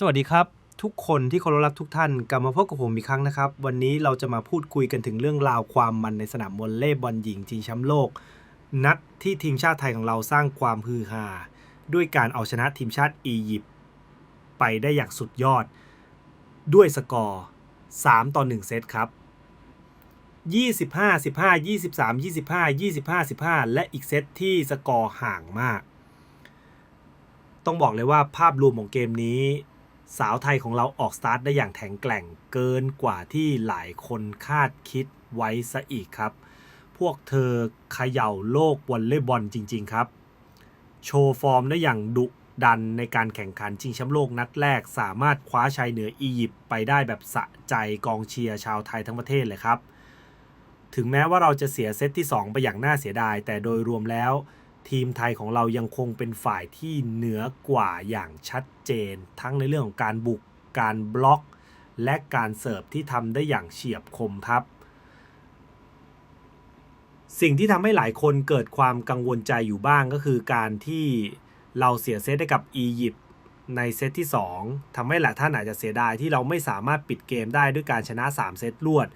สวัสดีครับ ทุกคนที่เคารพรักทุกท่านกลับมาพบกับผมอีกครั้งนะครับ วันนี้เราจะมาพูดคุยกันถึงเรื่องราวความมันในสนามวอลเลย์บอลหญิงชิงแชมป์โลก นัดที่ทีมชาติไทยของเราสร้างความฮือฮาด้วยการเอาชนะทีมชาติอียิปต์ไปได้อย่างสุดยอด ด้วยสกอร์ 3 ต่อ 1 เซตครับ 25 15 23 25 25 15 และอีกเซตที่สกอร์ห่างมาก ต้องบอกเลยว่าภาพรวมของเกมนี้ สาวไทยของเราออกสตาร์ทได้อย่างแข็งแกร่งเกินกว่าที่หลายคนคาดคิดไว้ซะอีกครับ พวกเธอเขย่าโลกวอลเลย์บอลจริง ๆ ครับ โชว์ฟอร์มได้อย่างดุดันในการแข่งขันชิงแชมป์โลกนัดแรก สามารถคว้าชัยเหนืออียิปต์ไปได้แบบสะใจกองเชียร์ชาวไทยทั้งประเทศเลยครับ ถึงแม้ว่าเราจะเสียเซตที่ 2 ไปอย่างน่าเสียดาย แต่โดยรวมแล้ว ทีมไทยของเรายังคงเป็นฝ่ายที่เหนือกว่าอย่างชัดเจน ทั้งในเรื่องของการบุกการบล็อก และการเสิร์ฟที่ทำได้อย่างเฉียบคมครับ สิ่งที่ทำให้หลายคนเกิดความกังวลใจอยู่บ้างก็คือการที่เราเสียเซตให้กับอียิปต์ในเซตที่ 2ทำให้หลายท่านอาจจะเสียดายที่เราไม่สามารถปิดเกมได้ด้วยการชนะ 3 เซตรวด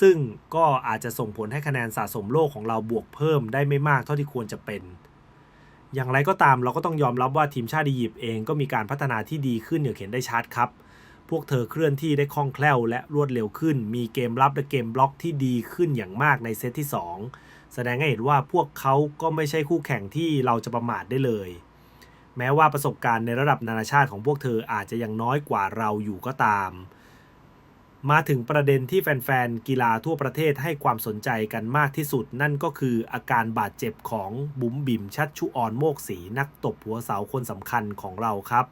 ซึ่งก็อาจจะส่งผลให้คะแนนสะสมโลกของเราบวกเพิ่มได้ไม่มากเท่าที่ควรจะเป็น อย่างไรก็ตามเราก็ต้องยอมรับว่าทีมชาติอียิปต์เองก็มีการพัฒนาที่ดีขึ้นอย่างเห็นได้ชัดครับ พวกเธอเคลื่อนที่ได้คล่องแคล่วและรวดเร็วขึ้น มีเกมรับและเกมบล็อกที่ดีขึ้นอย่างมากในเซตที่ 2 แสดงให้เห็นว่าพวกเขาก็ไม่ใช่คู่แข่งที่เราจะประมาทได้เลย แม้ว่าประสบการณ์ในระดับนานาชาติของพวกเธออาจจะยังน้อยกว่าเราอยู่ก็ตาม มาถึงประเด็นที่แฟนๆ กีฬาทั่วประเทศให้ความสนใจกันมากที่สุด นั่นก็คืออาการบาดเจ็บของบุ๋มบิ๋มชัดชุออนโมกศรีนักตบหัวเสาคนสำคัญของเราครับ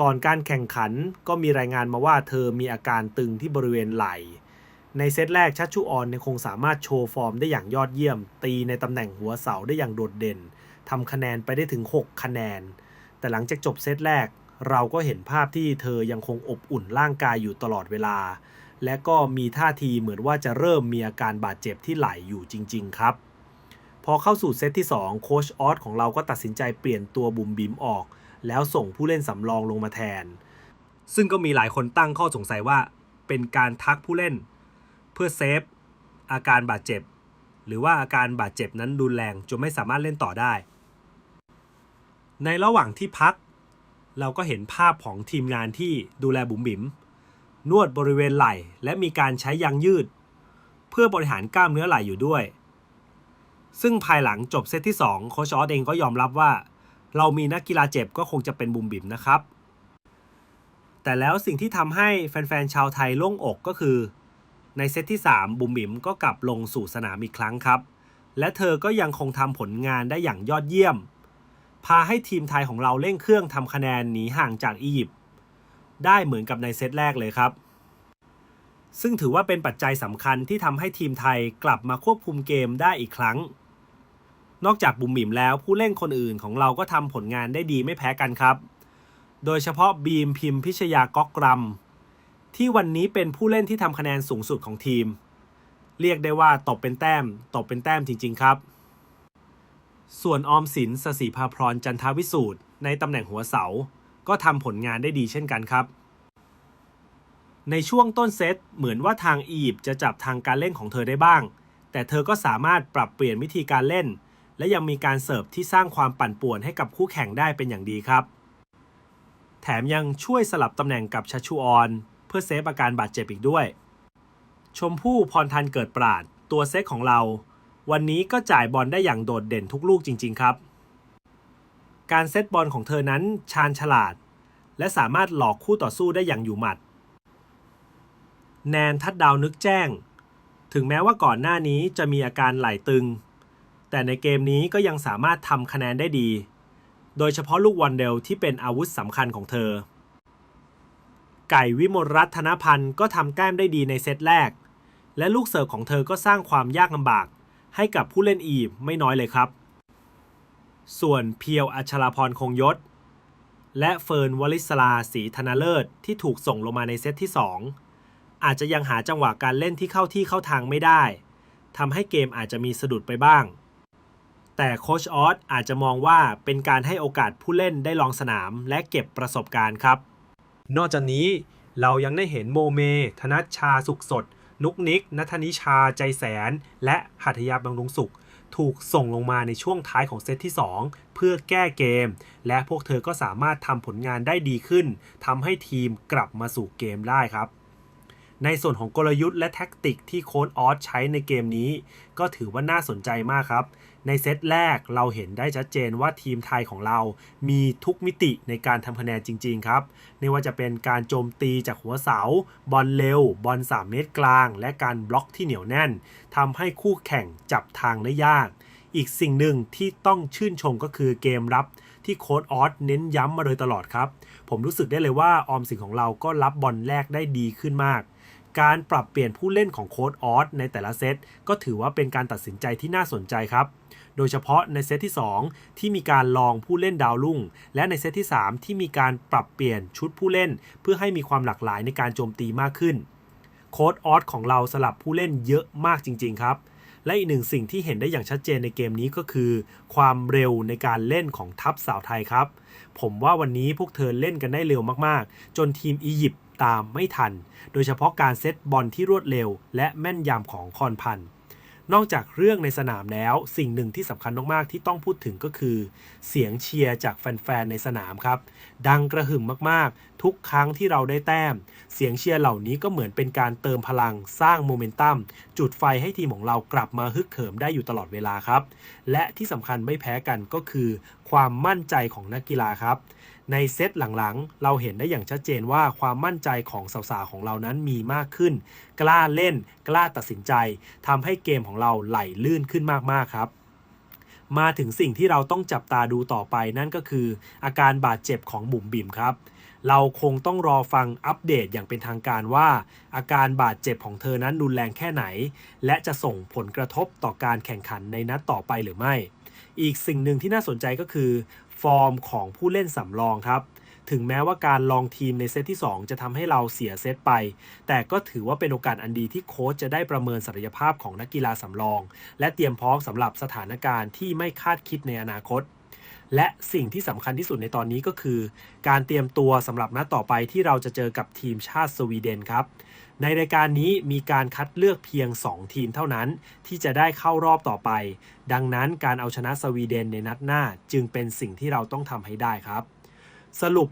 ก่อนการแข่งขันก็มีรายงานมาว่าเธอมีอาการตึงที่บริเวณไหล่ในเซตแรกชัดชุออนคงสามารถโชว์ฟอร์มได้อย่างยอดเยี่ยม ตีในตำแหน่งหัวเสาได้อย่างโดดเด่นทำคะแนนไปได้ถึง 6 คะแนน แต่หลังจากจบเซตแรก เราก็เห็นภาพที่เธอยังคงอบอุ่นร่างกายอยู่ตลอดเวลา และก็มีท่าทีเหมือนว่าจะเริ่มมีอาการบาดเจ็บที่ไหล่อยู่จริง ๆ ครับ พอเข้าสู่เซตที่ 2 โค้ชออสของเราก็ตัดสินใจเปลี่ยนตัวบุ๋มบิมออก แล้วส่งผู้เล่นสำรองลงมาแทน ซึ่งก็มีหลายคนตั้งข้อสงสัยว่าเป็นการทักผู้เล่น เพื่อเซฟอาการบาดเจ็บ หรือว่าอาการบาดเจ็บนั้นรุนแรงจนไม่สามารถเล่นต่อได้ ในระหว่างที่พัก เราก็เห็นภาพของทีมงานที่ดูแลบุ๋มบิ๋มนวดบริเวณไหล่ และมีการใช้ยางยืด เพื่อบริหารกล้ามเนื้อไหล่อยู่ด้วย ซึ่งภายหลังจบเซตที่ 2 โคชออสเองก็ยอมรับว่า เรามีนักกีฬาเจ็บก็คงจะเป็นบุ๋มบิ๋มนะครับ แต่แล้วสิ่งที่ทำให้แฟนๆชาวไทยโล่งอกก็คือ ในเซตที่ 3 บุ๋มบิ๋มก็กลับลงสู่สนามอีกครั้งครับ และเธอก็ยังคงทำผลงานได้อย่างยอดเยี่ยม พาให้ทีมไทยของเราเร่งเครื่องทำคะแนนหนีห่างจากอียิปต์ได้เหมือนกับในเซตแรกเลยครับ ซึ่งถือว่าเป็นปัจจัยสำคัญที่ทำให้ทีมไทยกลับมาควบคุมเกมได้อีกครั้ง นอกจากบุ๋มบิ๋มแล้วผู้เล่นคนอื่นของเราก็ทำผลงานได้ดีไม่แพ้กันครับ โดยเฉพาะบีมพิมพิชยาก๊อกกรัม ที่วันนี้เป็นผู้เล่นที่ทำคะแนนสูงสุดของทีม เรียกได้ว่าตบเป็นแต้มตบเป็นแต้มจริง ๆ ครับ ส่วนออมสินสศิภาพรจันทวิสูตรในตำแหน่งหัวเสา ก็ทำผลงานได้ดีเช่นกันครับ ในช่วงต้นเซตเหมือนว่าทางอียิปต์จะจับทางการเล่นของเธอได้บ้าง แต่เธอก็สามารถปรับเปลี่ยนวิธีการเล่น และยังมีการเสิร์ฟที่สร้างความปั่นป่วนให้กับคู่แข่งได้เป็นอย่างดีครับ แถมยังช่วยสลับตำแหน่งกับชัชชูออนเพื่อเซฟอาการบาดเจ็บอีกด้วย ชมพู่พรทันเกิดปราดตัวเซตของเรา วันนี้ก็จ่ายบอลได้อย่างโดดเด่นทุกลูกจริง ๆ ครับ การเซตบอลของเธอนั้นชาญฉลาด และสามารถหลอกคู่ต่อสู้ได้อย่างอยู่หมัด แนนทัดดาวนึกแจ้ง ถึงแม้ว่าก่อนหน้านี้จะมีอาการไหลตึง แต่ในเกมนี้ก็ยังสามารถทำคะแนนได้ดี โดยเฉพาะลูกวันเดลที่เป็นอาวุธสำคัญของเธอ ไก่วิมลรัตนพันธ์ก็ทำแต้มได้ดีในเซตแรก และลูกเสิร์ฟของเธอก็สร้างความยากลำบาก ให้กับผู้เล่นอียิปต์ไม่น้อยเลยครับ ส่วนเพียวอัชราพรคงยศ และเฟิร์นวลิศลาศรีธนาเลิศที่ถูกส่งลงมาในเซตที่ 2 อาจจะยังหาจังหวะการเล่นที่เข้าที่เข้าทางไม่ได้ทำให้เกมอาจจะมีสะดุดไปบ้าง แต่โคชออสอาจจะมองว่าเป็นการให้โอกาสผู้เล่นได้ลองสนามและเก็บประสบการณ์ครับ นอกจากนี้เรายังได้เห็นโมเม ธนัชชาสุขสด นุกนิกนัทนิชาใจแสน และหัตถยาบำรุงสุข ถูกส่งลงมาในช่วงท้ายของเซตที่ 2 เพื่อแก้เกม และพวกเธอก็สามารถทำผลงานได้ดีขึ้นทำให้ทีมกลับมาสู่เกมได้ครับ ในส่วนของกลยุทธ์และแท็กติกที่โค้ชออสใช้ในเกมนี้ ก็ถือว่าน่าสนใจมากครับ ในเซตแรกเราเห็นได้ชัดเจนว่าทีมไทยของเรา มีทุกมิติในการทำคะแนนจริง ๆ ครับไม่ว่าจะเป็นการโจมตีจากหัวเสา บอลเร็ว บอล 3 เมตรกลาง และการบล็อกที่เหนียวแน่นทำให้คู่แข่งจับทางได้ยาก อีกสิ่งหนึ่งที่ต้องชื่นชมก็คือเกมรับที่โค้ดออสเน้นย้ำมาโดยตลอดครับ ผมรู้สึกได้เลยว่าออมสินของเราก็รับบอลแรกได้ดีขึ้นมาก การปรับเปลี่ยนผู้เล่นของโค้ดออสในแต่ละเซตก็ถือว่าเป็นการตัดสินใจที่น่าสนใจครับ โดยเฉพาะในเซตที่ 2 ที่มีการลองผู้เล่นดาวรุ่ง และในเซตที่ 3 ที่มีการปรับเปลี่ยนชุดผู้เล่น เพื่อให้มีความหลากหลายในการโจมตีมากขึ้น โค้ดออสของเราสลับผู้เล่นเยอะมากจริง ๆ ครับ และอีกหนึ่งสิ่งที่เห็นได้อย่างชัดเจนในเกมนี้ก็คือ ความเร็วในการเล่นของทัพสาวไทยครับ ผมว่าวันนี้พวกเธอเล่นกันได้เร็วมากๆ จนทีมอียิปต์ตามไม่ทัน โดยเฉพาะการเซตบอลที่รวดเร็ว และแม่นยำของคอนพันธ์ นอกจากเรื่องในสนามแล้ว สิ่งหนึ่งที่สำคัญมากๆที่ต้องพูดถึงก็คือ เสียงเชียร์จากแฟนๆในสนามครับ ดังกระหึ่มมากๆ ทุกครั้งที่เราได้แต้ม เสียงเชียร์เหล่านี้ก็เหมือนเป็นการเติมพลังสร้างโมเมนตัมจุดไฟให้ทีมของเรากลับมาฮึกเหิมได้อยู่ตลอดเวลาครับ และที่สำคัญไม่แพ้กันก็คือ ความมั่นใจของนักกีฬาครับ ในเซตหลังๆ เราเห็นได้อย่างชัดเจนว่าความมั่นใจของสาวๆของเรานั้นมีมากขึ้น กล้าเล่น กล้าตัดสินใจทำให้เกมของเราไหลลื่นขึ้นมากๆครับ มาถึงสิ่งที่เราต้องจับตาดูต่อไปนั่นก็คือ อาการบาดเจ็บของบุ๋มบิ๋มครับเราคงต้องรอฟังอัปเดตอย่างเป็นทางการว่า อาการบาดเจ็บของเธอนั้นรุนแรงแค่ไหน และจะส่งผลกระทบต่อการแข่งขันในนัดต่อไปหรือไม่ อีกสิ่งหนึ่งที่น่าสนใจก็คือ ฟอร์มของผู้เล่นสำรองครับ ถึงแม้ว่าการลองทีมในเซตที่ 2 จะทำให้เราเสียเซตไป แต่ก็ถือว่าเป็นโอกาสอันดีที่โค้ชจะได้ประเมินศักยภาพของนักกีฬาสำรอง และเตรียมพร้อมสำหรับสถานการณ์ที่ไม่คาดคิดในอนาคต และสิ่งที่สำคัญที่สุดในตอนนี้ก็คือ การเตรียมตัวสำหรับนัดต่อไปที่เราจะเจอกับทีมชาติสวีเดนครับ ในรายการนี้มีการคัดเลือกเพียง 2 ทีมเท่านั้น ที่จะได้เข้ารอบต่อไป ดังนั้นการเอาชนะสวีเดนในนัดหน้าจึงเป็นสิ่งที่เราต้องทำให้ได้ครับ สรุป